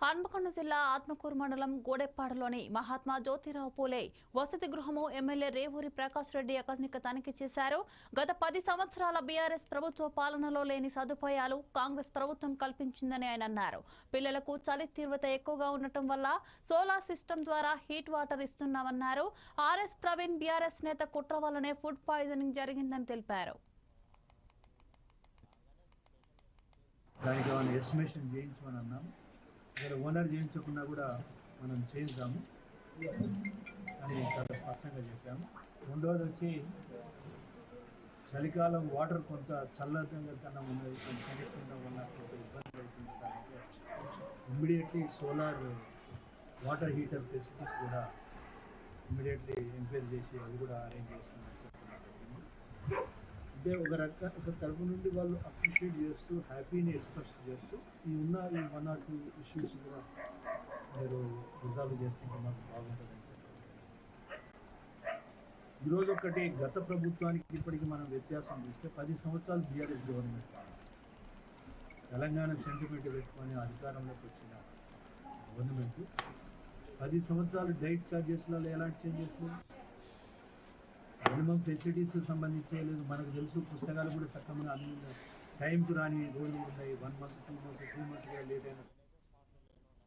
హన్మకొండ జిల్లా ఆత్మకూరు మండలం గోడెప్పాడులోని మహాత్మా జ్యోతిరావు పూలే వసతి గృహము ఎమ్మెల్యే రేవూరి ప్రకాష్ రెడ్డి ఆకస్మిక తనిఖీ చేశారు. గత పది సంవత్సరాల బీఆర్ఎస్ ప్రభుత్వ పాలనలో లేని సదుపాయాలు కాంగ్రెస్ ప్రభుత్వం కల్పించిందని ఆయన అన్నారు. పిల్లలకు చలి తీవ్రత ఎక్కువగా ఉండటం వల్ల సోలార్ సిస్టమ్ ద్వారా హీట్ వాటర్ ఇస్తున్నామన్నారు. ఆర్ఎస్ ప్రవీణ్ బీఆర్ఎస్ నేత కుట్ర వల్లనే ఫుడ్ పాయిజనింగ్ జరిగిందని తెలిపారు. దానికి ఏమైనా ఎస్టిమేషన్ చేయించమని అన్నాం. ఇక్కడ ఓనర్ చేయించకుండా కూడా మనం చేయించాము అని చాలా స్పష్టంగా చెప్పాము. రెండవది వచ్చి చలికాలం వాటర్ కొంత చల్లదనం ఉన్నది కొంచెం చనిపోవడం ఇబ్బంది అవుతుంది సార్. అంటే immediately solar water heater facilities కూడా ఇమ్మీడియట్లీ ఎంక్వైరీ చేసి అవి కూడా అరేంజ్ చేస్తామని చెప్పడం అంటే ఒక రక ఒక తరపు నుండి వాళ్ళు అప్రిషియేట్ చేస్తూ హ్యాపీని ఎక్స్ప్రెస్ చేస్తూ ఈ ఉన్న ఈ వన్ ఆర్ టూ ఇష్యూస్ కూడా మీరు రిజాల్వ్ చేస్తే మాకు బాగుంటుందని చెప్పారు. ఈరోజు ఒకటి గత ప్రభుత్వానికి ఇప్పటికి మనం వ్యత్యాసం చూస్తే పది సంవత్సరాలు బీఆర్ఎస్ గవర్నమెంట్ తెలంగాణ సెంటిమెంట్ పెట్టుకొని అధికారంలోకి వచ్చిన గవర్నమెంట్ పది సంవత్సరాలు డైట్ ఛార్జెస్లలో ఎలాంటి చేంజెస్ చేస్తున్నారు మినిమం ఫెసిలిటీస్ సంబంధించి లేదు మనకు తెలుసు పుస్తకాలు కూడా సక్రమంగా అన్ని టైంకు రాని రోజులు ఉన్నాయి. One month two months three months late అయినా